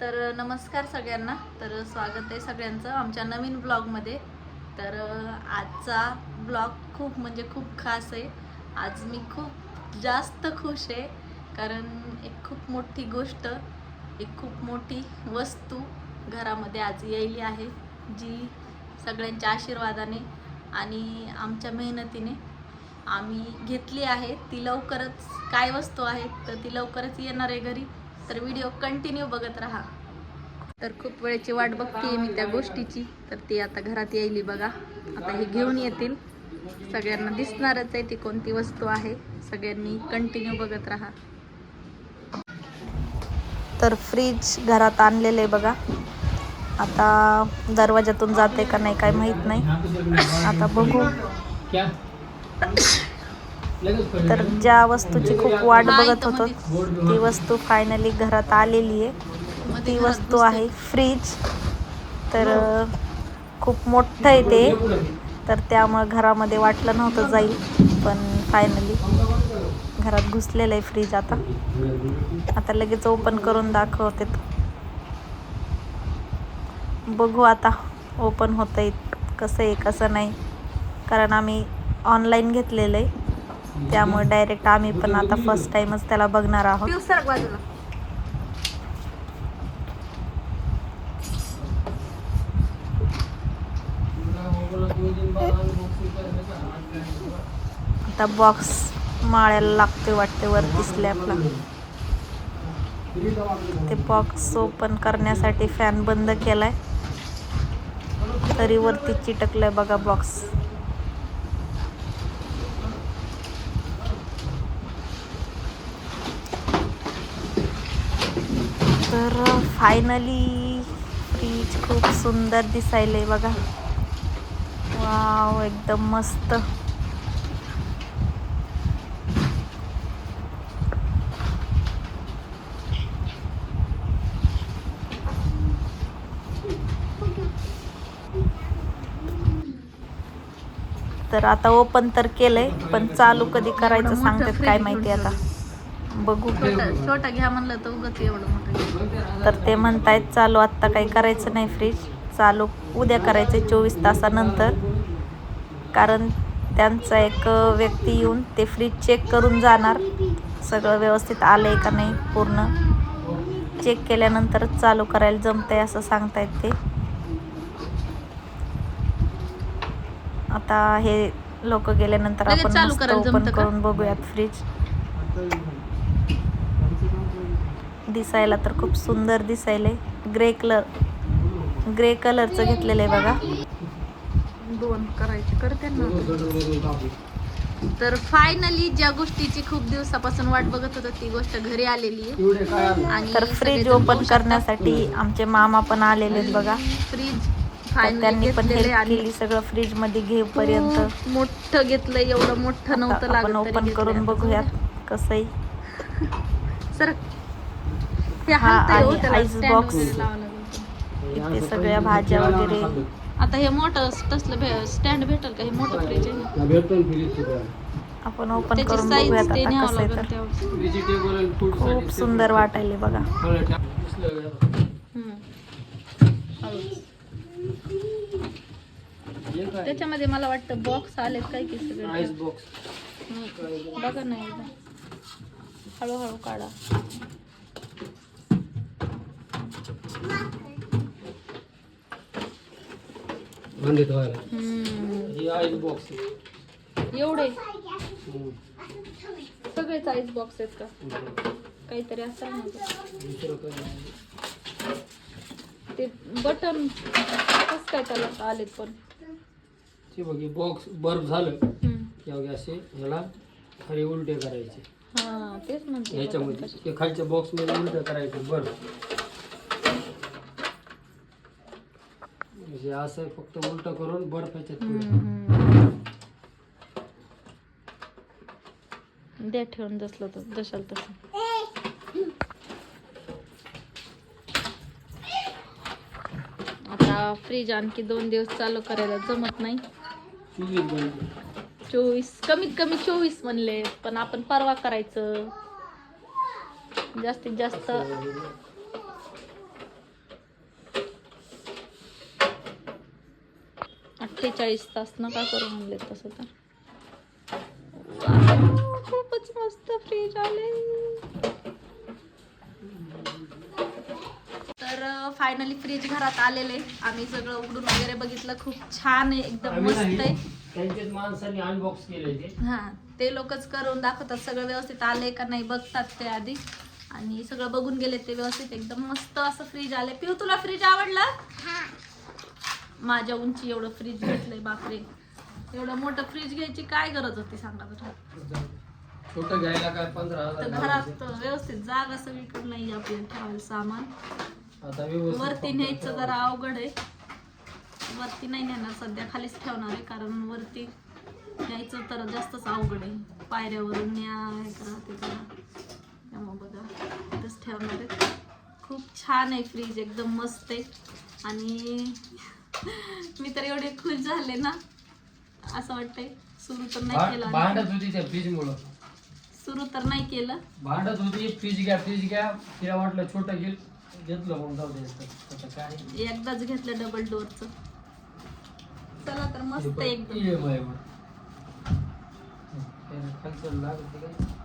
तर नमस्कार सगळ्यांना. तर स्वागत आहे सगळ्यांचं आमच्या नवीन ब्लॉगमध्ये. तर आजचा ब्लॉग खूप म्हणजे खूप खास आहे. आज मी खूप जास्त खुश आहे कारण एक खूप मोठी गोष्ट एक खूप मोठी वस्तू घरामध्ये आज यायली आहे जी सगळ्यांच्या आशीर्वादाने आणि आमच्या मेहनतीने आम्ही घेतली आहे. ती लवकरच काय वस्तू आहे तर ती लवकरच येणार आहे घरी. तर व्हिडिओ कंटिन्यू बघत राहा. तर खूप वेळेची वाट बघते मी त्या गोष्टीची. तर ती आता घरात येईल बघा. आता हे घेऊन येतील. सगळ्यांना दिसणारच आहे ती कोणती वस्तू आहे. सगळ्यांनी कंटिन्यू बघत राहा. तर फ्रीज घरात आणलेलं आहे बघा. आता दरवाज्यातून जाते का नाही काय माहीत नाही. आता बघू. तर ज्या वस्तूची खूप वाट बघत होतो ती वस्तू फायनली घरात आलेली आहे. ती वस्तू आहे फ्रीज तर खूप मोठं आहे ते. तर त्यामुळं घरामध्ये वाटलं नव्हतं जाईल पण फायनली घरात घुसलेलं आहे फ्रीज आता. आता लगेच ओपन करून दाखवते बघू आता ओपन होतं आहे कसं आहे कसं नाही. कारण आम्ही ऑनलाईन घेतलेलं आहे. त्यामुळे डायरेक्ट आम्ही पण आता फर्स्ट टाइमच त्याला बघणार आहोत. आता बॉक्स माळ्याला लागतोय वाटते वरती स्लॅबला ते बॉक्स ओपन करण्यासाठी फॅन बंद केलाय. तरी वरती चिटकलाय बघा बॉक्स तर फायनली फ्रीज खूप सुंदर दिसायलंय बघा. वाव एकदम मस्त. तर आता ओपन तर केलंय पण चालू कधी करायचं सांगतात काय माहिती आता. बघू. छोटा घ्या म्हणलं तर उगत एवढं मोठं तर ते म्हणतायत चालू आत्ता काही करायचं नाही फ्रीज चालू उद्या करायचं चोवीस तासानंतर. कारण त्यांचा एक व्यक्ती येऊन ते फ्रीज चेक करून जाणार. सगळं व्यवस्थित आलं आहे का नाही पूर्ण. चेक केल्यानंतरच चालू करायला जमतंय असं सांगतायत ते. आता हे लोक गेल्यानंतर आपण ओपन जमतं? करून बघूयात फ्रीज दिसायला तर खूप सुंदर दिसायलंय ग्रे कलर ग्रे कलरचं घेतलेलं आहे बघा. दोन करायचे करते ना. तर फायनली ज्या गोष्टीची खूप दिवसापासून वाट बघत होतो ती गोष्ट घरी आलेली आहे? आणि तर फ्रीज ओपन करण्यासाठी आमचे मामा पण आलेले आहेत बघा. फ्रीज त्यांनी पण केली सगळं फ्रीजमध्ये घेऊपर्यंत. मोठं घेतलं एवढं मोठं नव्हतं तरी ओपन करून. बघूयात कसंही सर हा हो. इथे सगळ्या भाज्या वगैरे. आता हे मोठं तसलं स्टँड भेटेल का? हे मोठं फ्रीज आहे. आपण ओपन करून साईज बघूयात ते आता कसं आहे तर. खूप सुंदर वाटायले बघा. त्याच्यामध्ये मला वाटतं बॉक्स आलेत काय की सगळे? बॉक्स. बघा ना एकदा. हळूहळू काढा. भांडे धुवायला. हम्म. ही आईस बॉक्स एवढे? सगळेच आईस बॉक्स आहेत का? काहीतरी असं ना दुसरं काय नाही. ते बटन कस काय त्याला आलेत पण. ते बघ बॉक्स बर्फ झालं. हम्म. की अवघे असे ह्याला खाली उलटे करायचे. हा तेच म्हणते. button ह्याच्यामध्ये कसे. ते खालच्या बॉक्समध्ये उलटे करायचे बर्फ. म्हणजे असं फक्त उलट करून बर्फ ह्याच्यात ठेवायचं. हम्म. द्या ठेवून जसलं तर जशाल तसं आता फ्रीज आणखी दोन दिवस चालू करायला जमत नाही चोवीस कमीत कमी चोवीस म्हणले पण आपण परवा करायचं जास्तीत जास्त अठ्ठेचाळीस तास नका करू म्हणले तसं तर. खूपच मस्त फ्रीज आले. तर फायनली फ्रीज घरात आलेले. आम्ही सगळं उघडून वगैरे बघितलं. खूप छान आहे एकदम मस्त आहे. त्यांच्याच माणसाने अनबॉक्स केले ते. हा ते लोकच करून दाखवतात. सगळं व्यवस्थित आले का नाही बघतात ते आधी. आणि सगळं बघून गेले ते व्यवस्थित. एकदम मस्त असं फ्रीज आले. पिऊ तुला फ्रीज आवडला? माझ्या उंची एवढं फ्रीज घेतलंय बापरे. एवढं मोठं फ्रीज घ्यायची काय गरज होती सांगा बरं? छोटं घ्यायला काय पंधरा तर घरात. व्यवस्थित जागा सगळीकडे नाही आपल्याला ठेवायला सामान. आता व्यवस्थित वरती न्यायचं. जरा अवघड आहे. वरती नाही नेणार सध्या खालीच ठेवणार आहे कारण वरती न्यायचं तर जास्तच अवघड आहे. पायऱ्यावरून न्या हे करा ते करा. त्यामुळे बघा इथंच ठेवणार आहे. खूप छान आहे फ्रीज एकदम मस्त आहे. आणि मी तर एवढे खुश झाले ना. असं वाटतंय सुरू तर नाही केलं भांडत होती त्या फ्रीज मुळे सुरू तर नाही केलं. भांडत होती फ्रीज घ्या फ्रीज घ्या. तिला वाटलं छोटं घेईल घेतलं मग जाऊ आता काय एकदाच घेतलं डबल डोअरचं चला तर मस्त एकदम. EMI वर. त्याला खालचं लागत काय